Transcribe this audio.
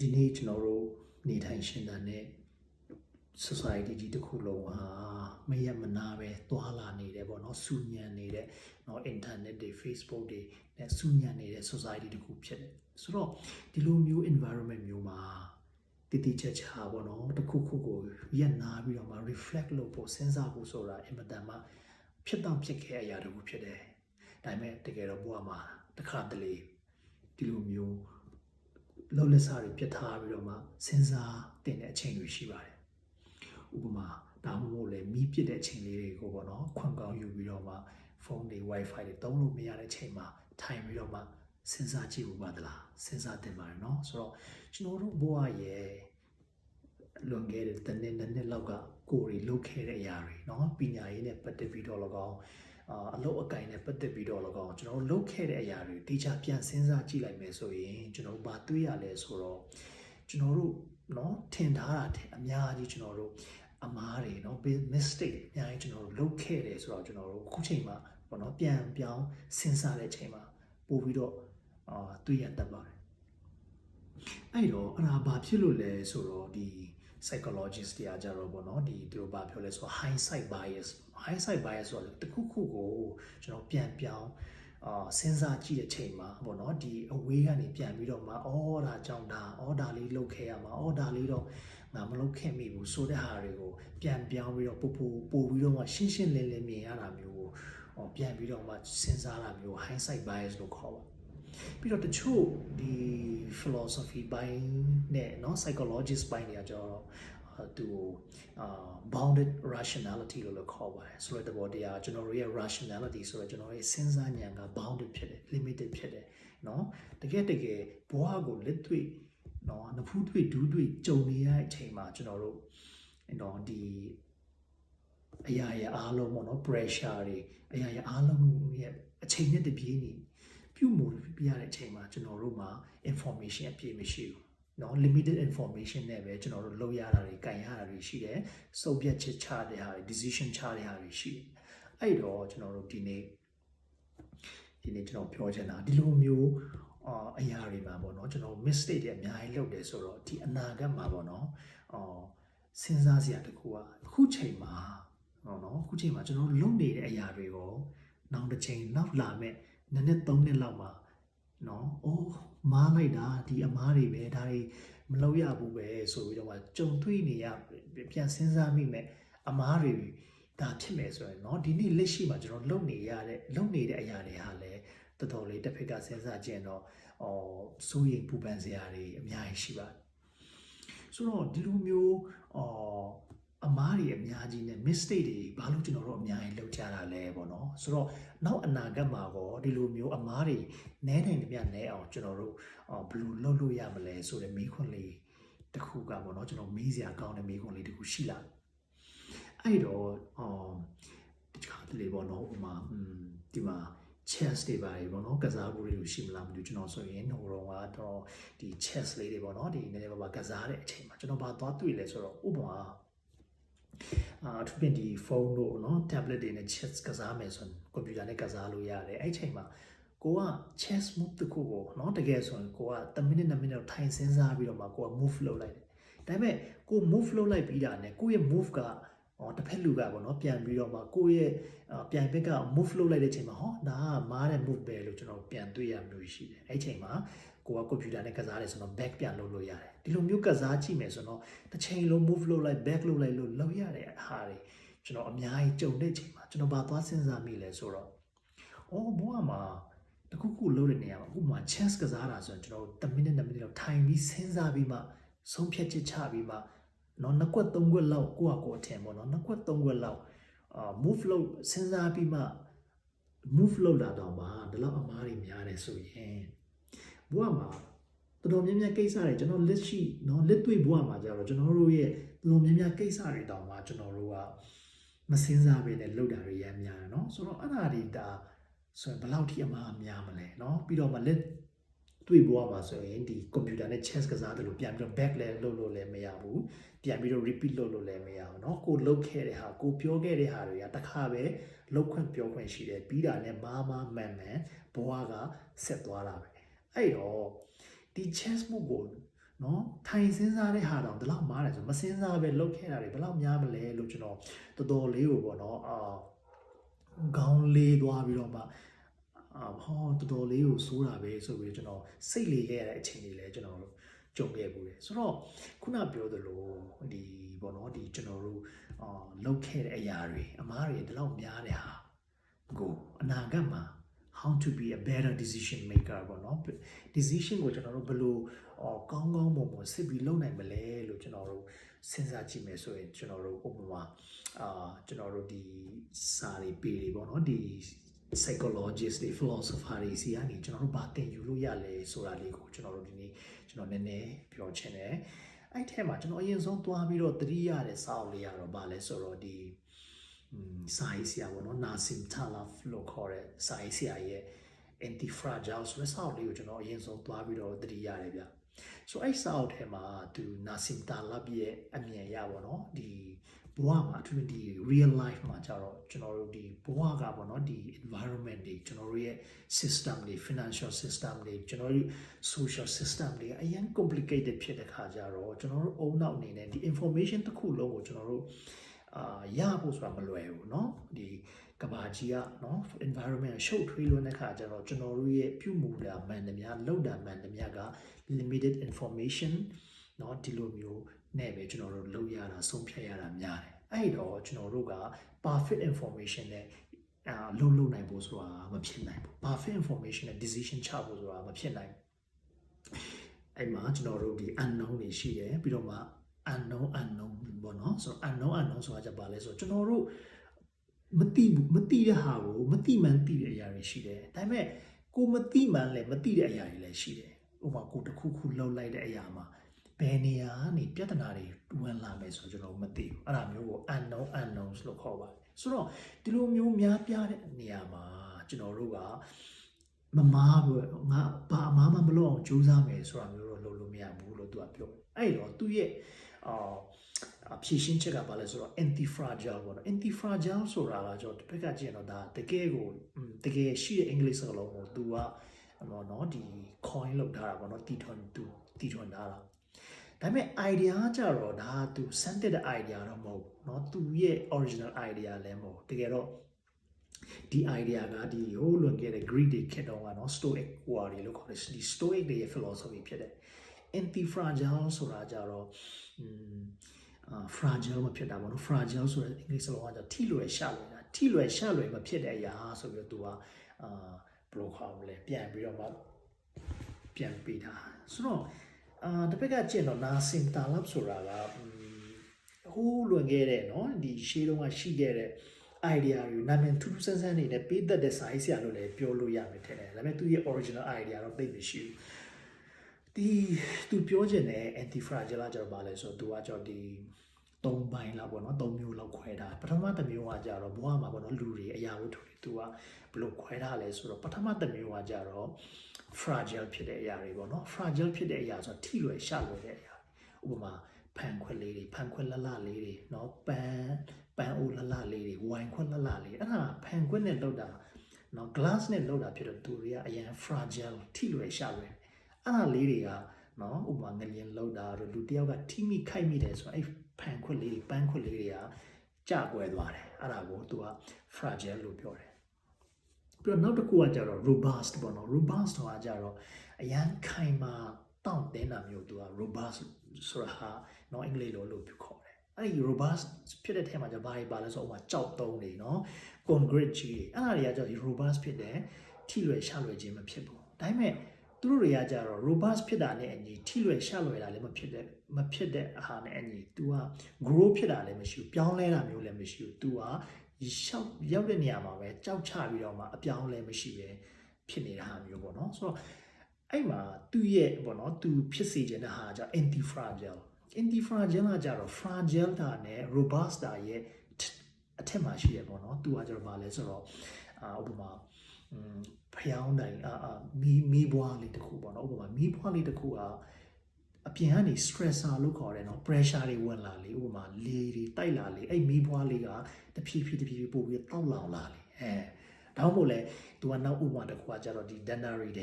ဒီနေ့ကျွန်တော်တို့နေထိုင်ရှင်သန်တဲ့ society ကြီးတစ်ခုလုံးဟာမရမနာပဲသွာလာနေတယ်ပေါ့နော်စူညံနေတဲ့เนาะ internet တွေ Facebook တွေနဲ့စူညံနေတဲ့ society တစ်ခုဖြစ်တယ်ဆိုတော့ဒီလိုမျိုး environment မျိုးမှာတည်တည်ချာချာပေါ့နော်တစ်ခုခုကိုရက်နာပြီးတော့မှ reflect လုပ်ဖို့စဉ်းစားဖို့ဆိုတာအင်မတန်မှဖြစ်တော့ဖြစ်ခဲ့အရာတစ်ခုဖြစ်တယ်ဒါပေမဲ့တကယ်တော့ဘဝမှာတစ်ခါတလေဒီလိုမျိုး လောက်လက်စားတွေပြတ်ထားပြီးတော့မှစဉ်းစားတင်တဲ့အချိန်တွေရှိပါတယ်။ဥပမာဒါမှမဟုတ်လေမီးပြစ်တဲ့အချိန်လေးတွေကိုပေါ့နော်ခွန်ကောင်းယူပြီးတော့မှဖုန်းတွေ Wi-Fi တွေသုံးလို့မရတဲ့အချိန်မှာထိုင်ပြီးတော့မှစဉ်းစားကြည့်ဦးပါသလားစဉ်းစားတင်ပါတယ်နော်ဆိုတော့ကျွန်တော်တို့ဘဝရဲ့လွန်ခဲ့တဲ့တနေ့နှစ်နှစ်လောက်ကကိုယ်တွေလုပ်ခဲ့တဲ့အရာတွေနော်ပညာရေးနဲ့ပတ်သက်ပြီးတော့၎င်း အာအလုပ်အကင်နဲ့ပတ်သက်ပြီးတော့၎င်းကျွန်တော်တို့လုပ်ခဲ့တဲ့အရာတွေတေချာပြန်စဉ်းစားကြည့်လိုက်မယ်ဆိုရင်ကျွန်တော်တို့ဘာတွေးရလဲဆိုတော့ကျွန်တော်တို့နော်ထင်ထားတာတဲ့အများကြီးကျွန်တော်တို့အမားတွေနော် mistake တွေအများကြီးကျွန်တော်တို့လုပ်ခဲ့တယ်ဆိုတော့ကျွန်တော်တို့အခုချိန်မှာပေါ့နော်ပြန်ပြောင်းစဉ်းစားတဲ့အချိန်မှာပို့ပြီးတော့အာတွေးရတတ်ပါတယ်အဲ့တော့အဲ့ဒါဘာဖြစ်လို့လဲဆိုတော့ဒီ psychologist တရားကြတော့ပေါ့နော်ဒီသူတို့ဘာပြောလဲဆိုတော့ hindsight bias hindsight bias ဆိုတော့တခုခုကိုကျွန်တော်ပြန်ပြောင်းအာစဉ်းစားကြည့်တဲ့ချိန်မှာပေါ့နော်ဒီ away ကနေပြန်ပြီးတော့မှအော်ဒါကြောင့်ဒါအော်ဒါလေးလုပ်ခဲ့ရမှာအော်ဒါလေးတော့ငါမလုပ်ခဲ့မိဘူးဆိုတဲ့ဟာတွေကိုပြန်ပြောင်းပြီးတော့ပူပူပို့ပြီးတော့မှရှင်းရှင်းလင်းလင်းမြင်ရတာမျိုးကိုဟောပြန်ပြီးတော့မှစဉ်းစားတာမျိုး hindsight bias လို့ခေါ်ပါ ပြီးတော့တချို့ဒီ philosophy ဘိုင်းနဲ့เนาะ psychologist ဘိုင်းတွေကကျတော့အာသူအာ bounded rationality လို့လည်းခေါ်ပါတယ်ဆိုတဲ့သဘောတရားကျွန်တော်တို့ရဲ့ rationality ဆိုတော့ကျွန်တော်ရဲ့စဉ်းစားဉာဏ်က bounded ဖြစ်တယ် limited ဖြစ်တယ်เนาะတကယ်တကယ်ဘဝကိုလက်တွေ့เนาะနဖူးတွေ့ဒူးတွေ့ကြုံနေရတဲ့အချိန်မှာကျွန်တော်တို့เนาะဒီအရာရအားလုံးပေါ့နော် pressure တွေအရာရအားလုံးရဲ့အချိန်နဲ့တပြေးညီ ပြုမှုတွေပြရတဲ့အချိန်မှာကျွန်တော်တို့မှာ information အပြည့်မရှိဘူးနော် limited information နဲ့ပဲကျွန်တော်တို့လုပ်ရတာတွေ၊ကင်ရတာတွေရှိတယ်။ subject ချချတဲ့ဟာတွေ၊ decision ချတဲ့ဟာတွေရှိတယ်။အဲ့တော့ကျွန်တော်တို့ဒီနေ့ဒီနေ့ကျွန်တော်ပြောချင်တာဒီလိုမျိုးအာအရာတွေမှာပေါ့နော်ကျွန်တော် mistake တွေအများကြီးလုပ်တယ်ဆိုတော့ဒီအနာဂတ်မှာပေါ့နော်အော်စဉ်းစားစရာတခုอ่ะအခုချိန်မှာနော်အခုချိန်မှာကျွန်တော်လုပ်နေတဲ့အရာတွေကိုနောက်တစ်ချိန်နောက်လာမဲ့ နှစ်နှစ်သုံးနှစ်လောက်မှာနော်အိုးမားလိုက်တာဒီအမားတွေပဲဒါတွေမလုပ်ရဘူးပဲဆိုပြီးတော့မှကြုံတွေ့နေရပြန်စဉ်းစားမိမဲ့အမားတွေဒါဖြစ်မယ်ဆိုရင်เนาะဒီနေ့လက်ရှိမှာကျွန်တော်လုပ်နေရတဲ့လုပ်နေတဲ့အရာတွေဟာလည်းတော်တော်လေးတစ်ဖက်ကစဉ်းစားကြည့်ရင်တော့အော်စိုးရိမ်ပူပန်စရာတွေအများကြီးရှိပါတယ်ဆိုတော့ဒီလိုမျိုးအော်အမားတွေအများကြီးနဲ့ mistake တွေဘာလို့ကျွန်တော်တို့အ ဆိုတော့နောက်အနာဂတ်မှာပေါ့ဒီလိုမျိုးအမားတွေနဲနိုင်တမျှနဲအောင်ကျွန်တော်တို့အော်ဘယ်လိုလုပ်လို့ရမလဲဆိုတဲ့မိခွန်းလေးတစ်ခုကပေါ့နော်ကျွန်တော်မေးစရာကောင်းတဲ့မိခွန်းလေးတစ်ခုရှိလာအဲ့တော့အော်တခြားတလေပေါ့နော်ဥမာอืมဒီမှာ chess တွေပါတွေပေါ့နော်ကစားဘူးတွေလို့ရှိမလားမသိဘူးကျွန်တော်ဆိုရင်ဟိုတော့ကတော့ဒီ chess လေးတွေပေါ့နော်ဒီနည်းနည်းပါးပါးကစားတဲ့အချိန်မှာကျွန်တော်ဘာသွားတွေ့လဲဆိုတော့ဥပမာ အာအထူးဖြင့်ဒီဖုန်းတို့เนาะ tablet တွေနဲ့ chess ကစားမယ်ဆိုရင်ကွန်ပျူတာနဲ့ကစားလို့ရတယ်အဲ့ချိန်မှာကိုက chess move တစ်ခုကိုเนาะတကယ်ဆိုရင်ကိုက10မိနစ်2မိနစ်ထိုင်စဉ်းစားပြီးတော့မှကိုက move လုပ်လိုက်တယ်ဒါပေမဲ့ကို move လုပ်လိုက်ပြီးတာနဲ့ကိုရဲ့ move ကဟောတစ်ဖက်လူကပေါ့နော်ပြန်ပြီးတော့မှကိုယ့်ရဲ့ပြန်ဘက်က move လုပ်လိုက်တဲ့အချိန်မှာဟောဒါကမားတဲ့ move ပဲလို့ကျွန်တော်ပြန်တွေ့ရမျိုးရှိတယ်အဲ့ချိန်မှာ ကိုကကွန်ပျူတာနဲ့ကစားတယ်ဆိုတော့ back ပြန်လုပ်လို့ရတယ်ဒီလိုမျိုးကစားကြည့်မယ်ဆိုတော့တစ်ချိန်လုံး move လုပ်လိုက် back လုပ်လိုက်လို့လုပ်ရတဲ့အားတွေကျွန်တော်အများကြီးကြုံတဲ့အချိန်မှာကျွန်တော်ဘာသွားစဉ်းစားမိလဲဆိုတော့အော်ဘဝမှာတခုခုလုပ်တဲ့နေရာမှာဥပမာ chance ကစားတာဆိုရင်ကျွန်တော်10မိနစ်2မိနစ်လောက်ထိုင်ပြီးစဉ်းစားပြီးမှဆုံးဖြတ်ချက်ချပြီးမှနော်နှစ်ကွက်သုံးကွက်လောက်ကိုယ့်အကိုအထင်ပေါ့နော်နှစ်ကွက်သုံးကွက်လောက်အာ move လုပ်စဉ်းစားပြီးမှ move လုပ်လာတော့မှဒီလောက်အမားတွေများတယ်ဆိုရင် ဘဝမှာတော်တော်များများကိစ္စတွေကျွန်တော်လက်ရှိနော်လက်တွေ့ဘဝမှာကြတော့ကျွန်တော်တို့ရဲ့တော်တော်များများကိစ္စတွေတောင်မှကျွန်တော်တို့ကမစင်စားဘဲနဲ့လုပ်တာတွေရမ်းများတယ်နော်ဆိုတော့အဲ့ဒါတွေဒါဆိုရင်ဘယ်လောက်ထိအမှားများမလဲနော်ပြီးတော့မှလက်တွေ့ဘဝမှာဆိုရင်ဒီကွန်ပျူတာနဲ့ chess ကစားတယ်လို့ပြန်ပြီးတော့ back လဲလုပ်လို့လည်းမရဘူးပြန်ပြီးတော့ repeat လုပ်လို့လည်းမရဘူးเนาะကိုလုပ်ခဲ့တဲ့ဟာကိုပြောခဲ့တဲ့ဟာတွေကတစ်ခါပဲလောက်ခွင့်ပြောခွင့်ရှိတယ်ပြီးတာနဲ့မားမားမှန်မှန်ဘဝကဆက်သွားတာပဲ အဲ့တော့ဒီ chess move ကိုနော်ထိုင်စဉ်းစားတဲ့ဟာတော့ဒီလောက်မားတယ်ဆိုမစဉ်းစားပဲလုပ်ခဲ့တာတွေဘယ်လောက်များမလဲလို့ကျွန်တော်တော်တော်လေးကိုပေါ့နော်အာခေါင်းလေးသွားပြီးတော့မှအာဟောတော်တော်လေးကိုစိုးတာပဲဆိုပြီးကျွန်တော်စိတ်လေးခဲ့ရတဲ့အချိန်တွေလည်းကျွန်တော်တို့ကြုံခဲ့ဘူးတယ်ဆိုတော့ခုနပြောသလိုဒီပေါ့နော်ဒီကျွန်တော်တို့အာလုပ်ခဲ့တဲ့အရာတွေအမားတွေဒီလောက်များတဲ့ဟာကိုအနာဂတ်မှာ how to be a better decision maker ပေါ့နော် decision ကိုကျွန်တော်တို့ဘယ်လိုအော်ကောင်းကောင်းမွန်မွန်စစ်ပြီးလုပ်နိုင်မလဲလို့ကျွန်တော်တို့စဉ်းစားကြည့်မယ်ဆိုရင်ကျွန်တော်တို့ဥပမာအာကျွန်တော်တို့ဒီစာတွေပေတွေပေါ့နော်ဒီ psychologist တွေ philosopher တွေစီကနေကျွန်တော်တို့ဘာသင်ယူလို့ရလဲဆိုတာလေးကိုကျွန်တော်တို့ဒီနေ့ကျွန်တော်နည်းနည်းပြောချင်တယ်အဲ့ထဲမှာကျွန်တော်အရင်ဆုံးသွားပြီးတော့သတိရတဲ့စာအုပ်လေးကတော့ဘာလဲဆိုတော့ဒီ စာရေးဆရာပေါ့နော်နာဆင်တာလာလို့ခေါ်တဲ့စာရေးဆရာရဲ့ anti fragile ဆိုတဲ့စာအုပ်လေးကိုကျွန်တော်အရင်ဆုံးသွားပြီးတော့သတိရတယ်ဗျဆိုအဲ့စာအုပ်ထဲမှာသူနာဆင်တာလာရဲ့အမြင်ရပေါ့နော်ဒီဘဝမှာအထူးဒီ real life မှာကျတော့ကျွန်တော်တို့ဒီဘဝကပေါ့နော်ဒီ environment တွေကျွန်တော်တို့ရဲ့ system တွေ financial system တွေကျွန်တော်တို့ social system တွေအရင် complicated ဖြစ်တဲ့ခါကျတော့ကျွန်တော်တို့အုံနောက်အနေနဲ့ဒီ information တစ်ခုလုံးကိုကျွန်တော်တို့ အာရဖို့ဆိုတာမလွယ်ဘူးเนาะဒီကဘာကြီးကเนาะ environment ရှုပ်ထွေးလွန်းတဲ့ခါကျတော့ကျွန်တော်တို့ရဲ့ပြုမှုတာမှန်သမျှလောက်တာမှန်သမျှက limited information เนาะဒီလိုမျိုးနဲ့ပဲကျွန်တော်တို့လုပ်ရတာဆုံးဖြတ်ရတာများတယ်အဲ့တော့ကျွန်တော်တို့က perfect information နဲ့အာလုံးလုံးနိုင်ဖို့ဆိုတာမဖြစ်နိုင်ဘူး perfect information နဲ့ decision ချဖို့ဆိုတာမဖြစ်နိုင်ဘူးအဲ့မှာကျွန်တော်တို့ဒီ unknown တွေရှိတယ်ပြီးတော့မှ unknown unknown ပေါ့နော်ဆိုတော့ unknown unknown ဆိုတာကြပါလဲဆိုတော့ကျွန်တော်တို့မသိဘူးမသိတဲ့ဟာကိုမသိမှန်းသိတဲ့အရာတွေရှိတယ်ဒါပေမဲ့ကိုမသိမှန်းလည်းမသိတဲ့အရာတွေလည်းရှိတယ်ဥပမာကိုတစ်ခုခုလှုပ်လိုက်တဲ့အရာမှာဘယ်နေရာကနေပြဿနာတွေဝင်လာမယ်ဆိုတော့ကျွန်တော်မသိဘူးအဲ့ဒါမျိုးကို unknown unknowns လို့ခေါ်ပါတယ်ဆိုတော့ဒီလိုမျိုးများပြားတဲ့နေရာမှာကျွန်တော်တို့ကမမားဘူးငါဘာအမားမမလုပ်အောင်ကြိုးစားမယ်ဆိုတာမျိုးတော့လုပ်လို့မရဘူးလို့သူကပြောတယ်အဲ့တော့သူရဲ့ အာဖြည့်ရှင်းချက်ကဘာလဲဆိုတော့ anti fragile ပေါ့နော် anti fragile ဆိုတာကကျွန်တော်တစ်ဖက်ကကြည့်ရင်တော့ဒါတကယ်ကိုတကယ်ရှိတဲ့အင်္ဂလိပ်စကားလုံးကိုသူကနော်နော်ဒီ coin လောက်ထားတာပေါ့နော်တီထွန်သူတီထွန်ထားတာဒါပေမဲ့ idea ကကြတော့ဒါသူစမ်းတဲ့ idea တော့မဟုတ်ဘူးเนาะသူရဲ့ original idea လည်းမဟုတ်တကယ်တော့ဒီ idea ကဒီဟိုလွန်ခဲ့တဲ့ Greek တွေခေတ်တုန်းကเนาะ Stoic ဟိုဟာတွေလို့ခေါ်တယ်ဒီ Stoic တွေရဲ့ philosophy ဖြစ်တယ် anti fragile ဆိုတာကြတော့อืมအာ fragile မဖြစ်တာပေါ့နော် fragile ဆိုတဲ့အင်္ဂလိပ်စကားကထိလွယ်ရှလွယ်တာထိလွယ်ရှလွယ်မဖြစ်တဲ့အရာဆိုပြီးတော့သူကအာဘယ်လိုခေါ်မလဲပြန်ပြီးတော့မှပြန်ပေးတာဆိုတော့အာတစ်ဖက်ကကျင့်တော့နာစင်တာလပ်ဆိုတာကဟိုးလွန်ခဲ့တဲ့เนาะဒီရှေးတုန်းကရှိခဲ့တဲ့ idea တွေနာမည်ထူးထူးဆန်းဆန်းနေနဲ့ပေးတတ်တဲ့စာရေးဆရာလို့လည်းပြောလို့ရမယ်ထင်တယ်ဒါပေမဲ့သူရဲ့ original idea တော့သိမရှိဘူး ဒီသူပြောချင်တဲ့ anti fragile ကြတော့ဗာလဲဆိုတော့သူကကြောဒီသုံးပိုင်းလောက်ပေါ့နော်သုံးမျိုးလောက်ခွဲထားပထမတစ်မျိုးကကြတော့ဘဝမှာပေါ့နော်လူတွေအရာဝတ္ထုတွေသူကဘယ်လိုခွဲထားလဲဆိုတော့ပထမတစ်မျိုးကကြတော့ fragile ဖြစ်တဲ့အရာတွေပေါ့နော် fragile ဖြစ်တဲ့အရာဆိုတော့ထိလွယ်ရှလွယ်တဲ့အရာဥပမာဖန်ခွက်လေးတွေဖန်ခွက်လလလေးတွေเนาะပန်းပန်းအိုးလလလေးတွေဝိုင်ခွက်လလလေးအဲ့ဒါဖန်ခွက်နဲ့လောက်တာเนาะ glass နဲ့လောက်တာဖြစ်တော့သူတွေကအရင် fragile ထိလွယ်ရှလွယ် အဲ့ဒါလေးတွေကနော်ဥပမာငလျင်လောက်တာတို့လူတယောက်ကထိမိခိုက်မိတယ်ဆိုတော့အဲ့ဖန်ခွက်လေးတွေပန်းခွက်လေးတွေကကြကွဲသွားတယ်အဲ့ဒါကိုသူက fragile လို့ပြောတယ်ပြီးတော့နောက်တစ်ခုကကြတော့ robust ပေါ့နော် robust ဆိုတာကြတော့အရန်ခိုင်မာတောင့်တင်းတာမျိုးသူက robust ဆိုတာဟာနော်အင်္ဂလိပ်လိုလို့ပြောခေါ်တယ်အဲ့ဒီ robust ဖြစ်တဲ့ထဲမှာじゃဘာတွေပါလဲဆိုတော့ဥပမာကြောက်တုံးတွေနော် concrete ကြီးတွေအဲ့ဒါတွေကကြတော့ robust ဖြစ်တယ်ထိလွယ်ရှလွယ်ခြင်းမဖြစ်ဘူးဒါပေမဲ့ သူတို့တွေကကြတော့ robust ဖြစ်တာနဲ့အညီထိလွယ်ရှလွယ်တာလည်းမဖြစ်တဲ့မဖြစ်တဲ့အဟာနဲ့အညီ तू က grow ဖြစ်တာလည်းမရှိဘူးပြောင်းလဲတာမျိုးလည်းမရှိဘူး तू ကရှောက်ရောက်တဲ့နေရာမှာပဲကြောက်ချပြီးတော့မှအပြောင်းလဲမရှိပဲဖြစ်နေတာမျိုးပေါ့နော်ဆိုတော့အဲ့မှာသူ့ရဲ့ပေါ့နော်သူဖြစ်စေချင်တဲ့ဟာကြောင့် anti fragile anti fragile ကကြတော့ fragile တာနဲ့ robust တာရဲ့အထက်မှာရှိရပေါ့နော်သူကကြတော့ဗာလဲဆိုတော့အာဥပမာ ဖျောင်းတိုင်အာအာမီမီးဘွားလေးတစ်ခုပေါ့နော်ဥပမာမီးဘွားလေးတစ်ခုကအပြင်ကနေ stressor လို့ခေါ်တယ်နော် pressure တွေဝင်လာလေဥပမာလေတွေတိုက်လာလေအဲ့မီးဘွားလေးကတဖြည်းဖြည်းတဖြည်းဖြည်းပို့ပြီးတောက်လောင်လာလေအဲဒါမှမဟုတ်လေသူကနောက်ဥပမာတစ်ခုကကြတော့ဒီ dictionary တဲ့